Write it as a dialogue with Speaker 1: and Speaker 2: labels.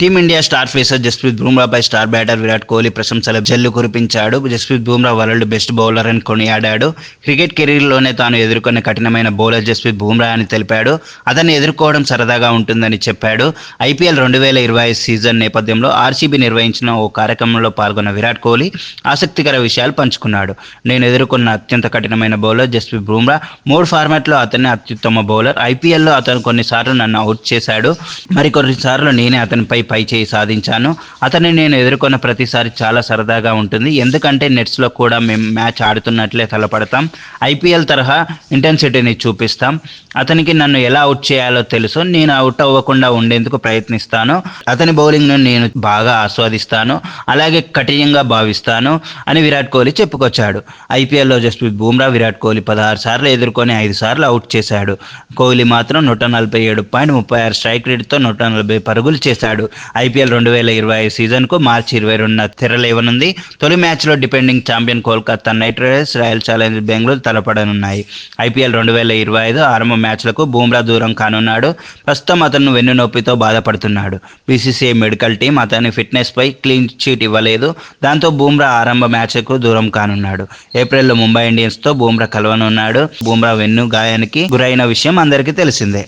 Speaker 1: Team India star pacer Jasprit బుమ్రాపై star batter Virat Kohli ప్రశంసల జల్లు కురిపించాడు. Jasprit Bumrah world best bowler అని కొనియాడాడు. క్రికెట్ కెరీర్లోనే తాను ఎదుర్కొన్న కఠినమైన బౌలర్ జస్ప్రీత్ బుమ్రా అని తెలిపాడు. అతన్ని ఎదుర్కోవడం సరదాగా ఉంటుందని చెప్పాడు. ఐపీఎల్ రెండు వేల ఇరవై సీజన్ నేపథ్యంలో ఆర్సీబీ నిర్వహించిన ఓ కార్యక్రమంలో పాల్గొన్న విరాట్ కోహ్లీ ఆసక్తికర విషయాలు పంచుకున్నాడు. నేను ఎదుర్కొన్న అత్యంత కఠినమైన బౌలర్ జస్ప్రీత్ బుమ్రా మూడు ఫార్మాట్లో అతన్ని అత్యుత్తమ బౌలర్. ఐపీఎల్లో అతను కొన్నిసార్లు నన్ను అవుట్ చేశాడు. మరికొన్నిసార్లు నేనే అతనిపై పై చేయి సాధించాను. అతన్ని నేను ఎదుర్కొన్న ప్రతిసారి చాలా సరదాగా ఉంటుంది. ఎందుకంటే నెట్స్లో కూడా మేము మ్యాచ్ ఆడుతున్నట్లే తలపడతాం. ఐపీఎల్ తరహా ఇంటెన్సిటీని చూపిస్తాం. అతనికి నన్ను ఎలా అవుట్ చేయాలో తెలుసు. నేను అవుట్ అవ్వకుండా ఉండేందుకు ప్రయత్నిస్తాను. అతని బౌలింగ్ను నేను బాగా ఆస్వాదిస్తాను. అలాగే కఠినంగా భావిస్తాను అని విరాట్ కోహ్లీ చెప్పుకొచ్చాడు. ఐపీఎల్లో జస్ప్రీత్ బూమ్రా విరాట్ కోహ్లీ పదహారు సార్లు ఎదుర్కొని ఐదు సార్లు అవుట్ చేశాడు. కోహ్లీ మాత్రం నూట నలభై ఏడు పాయింట్ ముప్పై ఆరు స్ట్రైక్ రేట్తో నూట నలభై పరుగులు చేశాడు. ఐపీఎల్ రెండు వేల ఇరవై ఐదు సీజన్కు మార్చి ఇరవై రెండున తెరలేవనుంది. తొలి మ్యాచ్లో defending champion Kolkata knight riders royal challengers Bengaluru తలపడనున్నాయి. IPL రెండు వేల ఇరవై ఐదు ఆరంభ మ్యాచ్లకు బూమ్రా దూరం కానున్నాడు. ప్రస్తుతం అతను వెన్ను నొప్పితో బాధపడుతున్నాడు. బీసీసీఐ మెడికల్ టీం అతని ఫిట్నెస్పై క్లీన్ చీట్ ఇవ్వలేదు. దాంతో బూమ్రా ఆరంభ మ్యాచ్కు దూరం కానున్నాడు. ఏప్రిల్లో ముంబై ఇండియన్స్తో బూమ్రా కలవనున్నాడు. బూమ్రా వెన్ను గాయానికి గురైన విషయం అందరికీ తెలిసిందే.